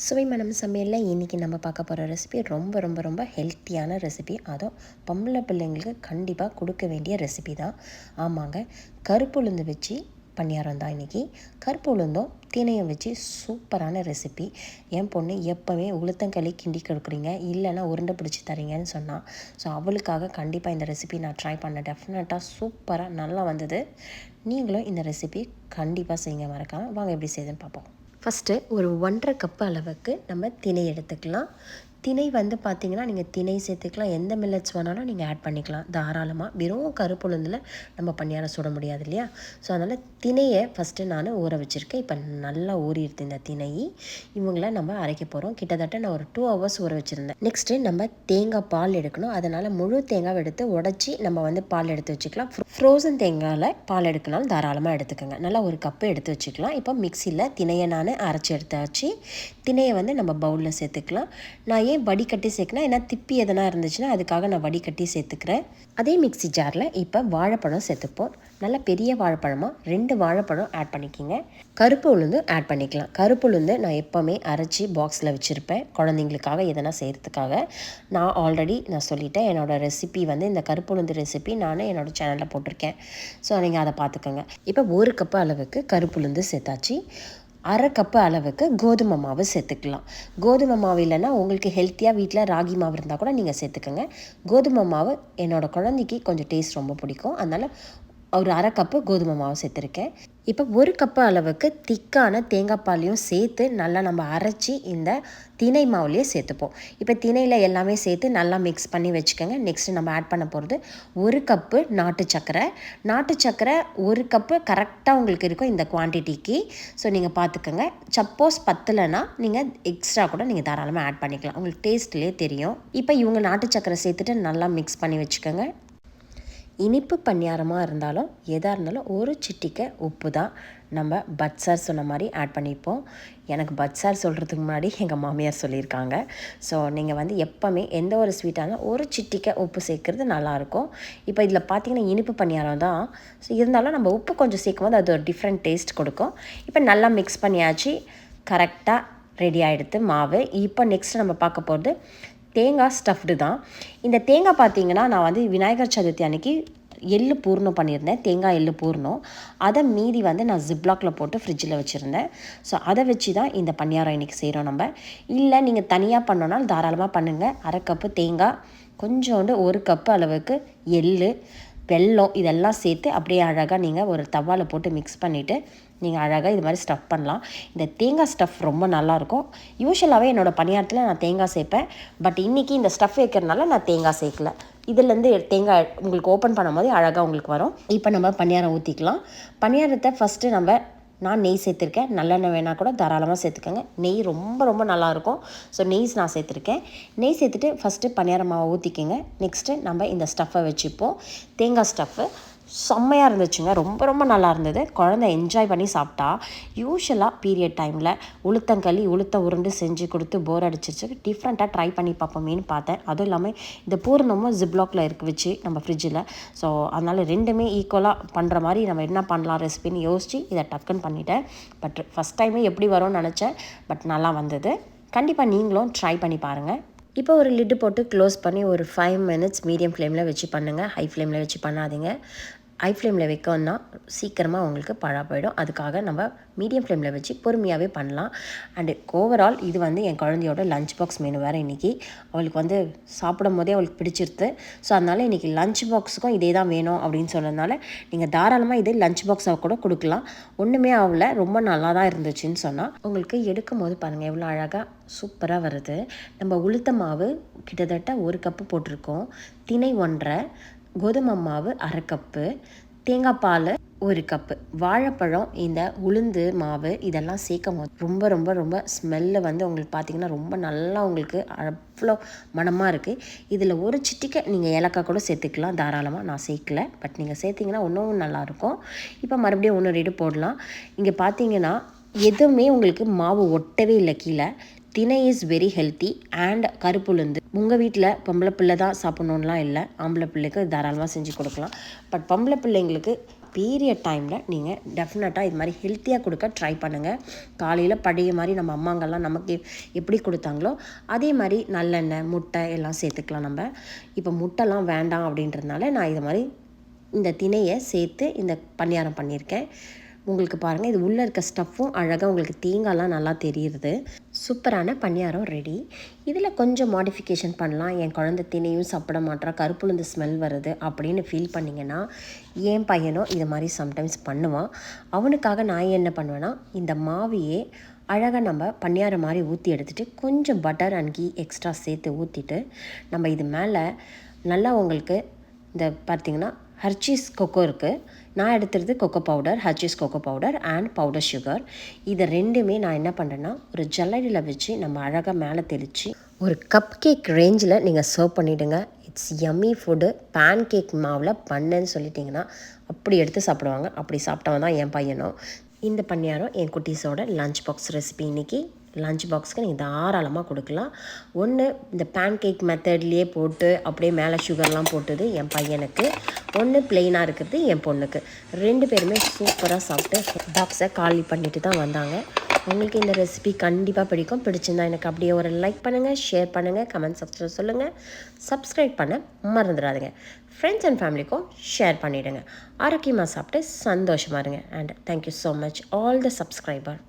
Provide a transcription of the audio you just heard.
சுவை மனம் சமையலில் இன்றைக்கி நம்ம பார்க்க போகிற ரெசிபி ரொம்ப ரொம்ப ரொம்ப ஹெல்த்தியான ரெசிபி அதுவும் பொம்பளை பிள்ளைங்களுக்கு கண்டிப்பாக கொடுக்க வேண்டிய ரெசிபி தான். ஆமாங்க. கருப்பு உளுந்து வச்சு பணியாரம் தான் இன்றைக்கி கருப்பு உளுந்தும் தினையும் வச்சு சூப்பரான ரெசிபி என் பொண்ணு எப்போவே உளுத்தங்களி கிண்டி கொடுக்குறீங்க. இல்லைன்னா உருண்டை பிடிச்சி தரீங்கன்னு சொன்னான் ஸோ அவளுக்காக கண்டிப்பாக இந்த ரெசிபி நான் ட்ரை பண்ணேன். டெஃபினட்டாக சூப்பராக நல்லா வந்தது. நீங்களும் இந்த ரெசிபி கண்டிப்பாக செய்யுங்க. மறக்காமல் வாங்க எப்படி செய்யுதுன்னு பார்ப்போம். ஃபஸ்ட்டு ஒரு ஒன்றரை கப் அளவுக்கு நம்ம திணை எடுத்துக்கலாம். திணை வந்து பார்த்திங்கன்னா நீங்கள் திணை சேர்த்துக்கலாம். எந்த மில்லட்ஸ் வேணாலும் நீங்கள் ஆட் பண்ணிக்கலாம். தாராளமாக வெறும் கருப்புளுந்தில் நம்ம பணியாரம் சுட முடியாது இல்லையா? ஸோ அதனால் திணையை ஃபஸ்ட்டு நான் ஊற வச்சுருக்கேன். இப்போ நல்லா ஊறிடுது இந்த திணை. இவங்கள நம்ம அரைக்க போகிறோம் கிட்டத்தட்ட நான் ஒரு டூ ஹவர்ஸ் ஊற வச்சுருந்தேன். நெக்ஸ்ட்டு நம்ம தேங்காய் பால் எடுக்கணும். அதனால் முழு தேங்காய் எடுத்து உடச்சி நம்ம வந்து பால் எடுத்து வச்சுக்கலாம். ஃப்ரோசன் தேங்காயில் பால் எடுக்கணும் தாராளமாக எடுத்துக்கோங்க. நல்லா ஒரு கப்பு எடுத்து வச்சுக்கலாம். இப்போ மிக்சியில் திணையை நான் அரைச்சி எடுத்தாச்சு. திணையை வந்து நம்ம பவுலில் சேர்த்துக்கலாம். நான் ஏன் வடிகட்டி சேர்க்கணும். ஏன்னா திப்பி எதனா இருந்துச்சுன்னா அதுக்காக நான் வடிகட்டி சேர்த்துக்கிறேன். அதே மிக்சி ஜாரில் இப்போ வாழைப்பழம் சேர்த்துப்போம். நல்ல பெரிய வாழைப்பழமாக ரெண்டு வாழைப்பழம் ஆட் பண்ணிக்கிங்க. கருப்பு உளுந்து ஆட் பண்ணிக்கலாம். கருப்பு உளுந்து நான் எப்போவுமே அரைச்சி பாக்ஸில் வச்சுருப்பேன். குழந்தைங்களுக்காக எதனா செய்கிறதுக்காக நான் ஆல்ரெடி நான் சொல்லிட்டேன். என்னோடய ரெசிபி வந்து இந்த கருப்பு உளுந்து ரெசிபி நான் என்னோடய சேனலில் போட்டிருக்கேன். ஸோ நீங்கள் அதை பார்த்துக்கோங்க. இப்போ ஒரு கப்பு அளவுக்கு கருப்பு உளுந்து சேர்த்தாச்சு. அரை கப்பு அளவுக்கு கோதுமை மாவு சேர்த்துக்கலாம். கோதுமை மாவு இல்லைன்னா உங்களுக்கு ஹெல்த்தியாக வீட்டில் ராகி மாவு இருந்தால் கூட நீங்கள் சேர்த்துக்கோங்க. கோதுமை மாவு என்னோடய குழந்தைக்கு கொஞ்சம் டேஸ்ட் ரொம்ப பிடிக்கும். அதனால் ஒரு அரை கப்பு கோதுமை மாவு சேர்த்துருக்கேன். இப்போ ஒரு கப்பு அளவுக்கு திக்கான தேங்காய் பாலையும் சேர்த்து நல்லா நம்ம அரைச்சி இந்த திணை மாவுலேயே சேர்த்துப்போம். இப்போ திணையில் எல்லாமே சேர்த்து நல்லா மிக்ஸ் பண்ணி வச்சுக்கோங்க. நெக்ஸ்ட்டு நம்ம ஆட் பண்ண போகிறது ஒரு கப்பு நாட்டு சக்கரை. நாட்டு சக்கரை ஒரு கப்பு கரெக்டாக உங்களுக்கு இருக்கும் இந்த குவான்டிட்டிக்கு ஸோ நீங்கள் பார்த்துக்கோங்க சப்போஸ் பத்தலைன்னா நீங்கள் எக்ஸ்ட்ரா கூட நீங்கள் தாராளமாக ஆட் பண்ணிக்கலாம். உங்களுக்கு டேஸ்ட்லேயே தெரியும். இப்போ இவங்க நாட்டு சக்கரை சேர்த்துட்டு நல்லா மிக்ஸ் பண்ணி வச்சுக்கோங்க. இனிப்பு பணியாரமாக இருந்தாலும் எதாக இருந்தாலும் ஒரு சிட்டிக்கை உப்பு தான் நம்ம பட்சார் சொன்ன மாதிரி ஆட் பண்ணிப்போம். எனக்கு பட்சார் சொல்கிறதுக்கு முன்னாடி எங்கள் மாமியார் சொல்லியிருக்காங்க. ஸோ நீங்கள் வந்து எப்போவுமே எந்த ஒரு ஸ்வீட்டாக ஒரு சிட்டிக்கை உப்பு சேர்க்குறது நல்லாயிருக்கும். இப்போ இதில் பார்த்தீங்கன்னா இனிப்பு பணியாரம் தான். ஸோ இருந்தாலும் நம்ம உப்பு கொஞ்சம் சேர்க்கும் போது அது ஒரு டிஃப்ரெண்ட் டேஸ்ட் கொடுக்கும். இப்போ நல்லா மிக்ஸ் பண்ணியாச்சு. கரெக்டாக ரெடி ஆகிடுது மாவு. இப்போ நெக்ஸ்ட் நம்ம பார்க்க போகிறது தேங்காய் ஸ்டஃப்டு தான். இந்த தேங்காய் பார்த்தீங்கன்னா நான் வந்து விநாயகர் சதுர்த்தி அன்னைக்கு எள்ளு பூர்ணம் பண்ணியிருந்தேன். தேங்காய் எள்ளு பூர்ணம். அதை மீதி வந்து நான் ஜிப்லாக்கில் போட்டு ஃப்ரிட்ஜில் வச்சுருந்தேன். ஸோ அதை வச்சு தான் இந்த பணியாரம் இன்றைக்கி செய்கிறோம் நம்ம. இல்லை நீங்கள் தனியாக பண்ணோன்னா தாராளமாக பண்ணுங்கள் அரை கப்பு தேங்காய் கொஞ்சோண்டு ஒரு கப்பு அளவுக்கு எள்ளு வெல்லம் இதெல்லாம் சேர்த்து அப்படியே அழகாக நீங்கள் ஒரு தவாவில் போட்டு மிக்ஸ் பண்ணிவிட்டு நீங்கள் அழகாக இது மாதிரி ஸ்டஃப் பண்ணலாம். இந்த தேங்காய் ஸ்டஃப் ரொம்ப நல்லாயிருக்கும். யூஸ்வலாகவே என்னோடய பணியாரத்தில் நான் தேங்காய் சேர்ப்பேன் பட் இன்றைக்கி இந்த ஸ்டஃப் வைக்கிறதுனால நான் தேங்காய் சேர்க்கல இதுலேருந்து தேங்காய் உங்களுக்கு ஓப்பன் பண்ணும்போது அழகாக உங்களுக்கு வரும். இப்போ நம்ம பணியாரம் ஊற்றிக்கலாம் பணியாரத்தை ஃபஸ்ட்டு நம்ம நான் நெய் சேர்த்துருக்கேன். நல்லெண்ணெய் வேணால் கூட தாராளமாக சேர்த்துக்கோங்க. நெய் ரொம்ப ரொம்ப நல்லாயிருக்கும். ஸோ நெய் நான் சேர்த்துருக்கேன். நெய் சேர்த்துட்டு ஃபஸ்ட்டு பணியார மாவை ஊற்றிக்கோங்க நெக்ஸ்ட்டு நம்ம இந்த ஸ்டஃப்பை வச்சுப்போம். தேங்காய் ஸ்டஃப்பு செம்மையாக இருந்துச்சுங்க. ரொம்ப ரொம்ப நல்லா இருந்தது. குழந்தை என்ஜாய் பண்ணி சாப்பிட்டா. யூஸ்வலாக பீரியட் டைமில் உளுத்தங்களி உளுத்த உருண்டு செஞ்சு கொடுத்து போர் அடிச்சிருச்சு. டிஃப்ரெண்ட்டாக ட்ரை பண்ணி பார்ப்போமேனு பார்த்தேன். அதுவும் இல்லாமல் இந்த பூர்ணமும் ஜிப்லாக்ல இருக்க வச்சு நம்ம ஃப்ரிட்ஜில் ஸோ அதனால் ரெண்டுமே ஈக்குவலாக பண்ணுற மாதிரி நம்ம என்ன பண்ணலாம் ரெசிபின்னு யோசித்து இதை டக்குன்னு பண்ணிட்டேன். பட் ஃபஸ்ட் டைமே எப்படி வரும்னு நினச்சேன். பட் நல்லா வந்தது. கண்டிப்பாக நீங்களும் ட்ரை பண்ணி பாருங்கள் இப்போ ஒரு லிட்டு போட்டு க்ளோஸ் பண்ணி ஒரு ஃபைவ் மினிட்ஸ் மீடியம் ஃப்ளேமில் வச்சு பண்ணுங்கள் ஹை ஃப்ளேமில் வச்சு பண்ணாதீங்க. ஹை ஃப்ளேமில் வைக்கணும்னா சீக்கிரமாக உங்களுக்கு பழா போயிடும் அதுக்காக நம்ம மீடியம் ஃப்ளேமில் வச்சு பொறுமையாகவே பண்ணலாம். அண்டு ஓவரால் இது வந்து என் குழந்தையோட லஞ்ச் பாக்ஸ் மெனு வேறு இன்றைக்கி அவளுக்கு வந்து சாப்பிடும் போதே அவளுக்கு பிடிச்சிருது ஸோ அதனால் இன்றைக்கி லஞ்ச் பாக்ஸுக்கும் இதே தான் வேணும் அப்படின்னு சொன்னதுனால நீங்கள் தாராளமாக இது லஞ்ச் பாக்ஸாக கூட கொடுக்கலாம். ஒன்றுமே ஆகல. ரொம்ப நல்லா தான் இருந்துச்சுன்னு சொன்னால் உங்களுக்கு எடுக்கும் போது பாருங்கள் எவ்வளோ அழகாக சூப்பராக வருது. நம்ம உளுத்த மாவு கிட்டத்தட்ட ஒரு கப்பு போட்டிருக்கோம். திணை ஒன்றரை கோதுமை மாவு அரை கப்பு தேங்காய் பால் ஒரு கப்பு வாழைப்பழம் இந்த உளுந்து மாவு இதெல்லாம் சேர்க்கும் போது ரொம்ப ரொம்ப ரொம்ப ஸ்மெல்லு வந்து உங்களுக்கு பார்த்திங்கன்னா ரொம்ப நல்லா உங்களுக்கு அவ்வளோ மனமாக இருக்குது இதில் ஒரு சிட்டிக்கை நீங்கள் ஏலக்காய் கூட சேர்த்துக்கலாம். தாராளமாக நான் சேர்க்கல. பட் நீங்கள் சேர்த்திங்கன்னா இன்னும் நல்லாயிருக்கும் இப்போ மறுபடியும் ஒன்று ரெடி போடலாம். இங்கே பார்த்தீங்கன்னா எதுவுமே உங்களுக்கு மாவு ஒட்டவே இல்லை கீழே. தினை இஸ் வெரி ஹெல்த்தி அண்ட் கருப்புளுந்து. உங்கள் வீட்டில் பொம்பளை பிள்ளை தான் சாப்பிட்ணுன்லாம் இல்லை ஆம்பளை பிள்ளைக்கு தாராளமாக செஞ்சு கொடுக்கலாம். பட் பொம்பளை பிள்ளைங்களுக்கு பீரியட் டைமில் நீங்கள் டெஃபினட்டாக இது மாதிரி ஹெல்த்தியாக கொடுக்க ட்ரை பண்ணுங்கள் காலையில் பழைய மாதிரி நம்ம அம்மாங்கள்லாம் நமக்கு எப்படி கொடுத்தாங்களோ அதே மாதிரி நல்லெண்ணெய் முட்டை எல்லாம் சேர்த்துக்கலாம் நம்ம. இப்போ முட்டைலாம் வேண்டாம் அப்படின்றதுனால நான் இது மாதிரி இந்த திணையை சேர்த்து இந்த பணியாரம் பண்ணியிருக்கேன். உங்களுக்கு பாருங்கள் இது உள்ளே இருக்க ஸ்டஃப்பும் அழகாக உங்களுக்கு தேங்காய்லாம் நல்லா தெரியுது. சூப்பரான பணியாரம் ரெடி இதில் கொஞ்சம் மாடிஃபிகேஷன் பண்ணலாம். என் குழந்தை தினையும் சாப்பிட மாட்டா கருப்புளுந்து ஸ்மெல் வருது அப்படின்னு ஃபீல் பண்ணிங்கன்னா என் பையனும் இது மாதிரி சம்டைம்ஸ் பண்ணுவான். அவனுக்காக நான் என்ன பண்ணுவேன்னா இந்த மாவையே அழகாக நம்ம பணியாரம் மாதிரி ஊற்றி எடுத்துகிட்டு கொஞ்சம் பட்டர் அண்ட் கீ எக்ஸ்ட்ரா சேர்த்து ஊற்றிட்டு நம்ம இது மேலே நல்லா உங்களுக்கு இந்த பார்த்திங்கன்னா ஹர்ச்சீஸ் கொக்கோ இருக்குது நான் எடுத்துறது cocoa powder Hershey's cocoa powder and powder sugar இதை ரெண்டுமே நான் என்ன பண்ணுறேன்னா ஒரு ஜல்லடியில் வச்சு நம்ம அழகாக மேலே தெளித்து ஒரு கப் கேக் ரேஞ்சில் நீங்கள் சர்வ் பண்ணிவிடுங்க it's yummy food pancake மாவில் பண்ணுன்னு சொல்லிட்டிங்கன்னா அப்படி எடுத்து சாப்பிடுவாங்க. அப்படி சாப்பிட்டவன் தான் என் பையனும். இந்த பணியாரம் என் குட்டீஸோட லஞ்ச் பாக்ஸ் ரெசிபி இன்றைக்கி லஞ்ச் பாக்ஸ்க்கு நீங்கள் தாராளமாக கொடுக்கலாம். ஒன்று இந்த பேன் கேக் மெத்தட்லேயே போட்டு அப்படியே மேலே சுகர்லாம் போட்டது என் பையனுக்கு. ஒன்று பிளெயினாக இருக்கிறது என் பொண்ணுக்கு. ரெண்டு பேருமே சூப்பராக சாப்பிட்டு பாக்ஸை காலி பண்ணிட்டு தான் வந்தாங்க. உங்களுக்கு இந்த ரெசிபி கண்டிப்பாக பிடிக்கும். பிடிச்சிருந்தா எனக்கு அப்படியே ஒரு லைக் பண்ணுங்கள் ஷேர் பண்ணுங்கள் கமெண்ட் செக்ஷனில் சொல்லுங்கள் சப்ஸ்கிரைப் பண்ண மறந்துடாதுங்க. ஃப்ரெண்ட்ஸ் அண்ட் ஃபேமிலிக்கும் ஷேர் பண்ணிவிடுங்க ஆரோக்கியமாக சாப்பிட்டு சந்தோஷமாக இருங்க. And thank you so much all the subscriber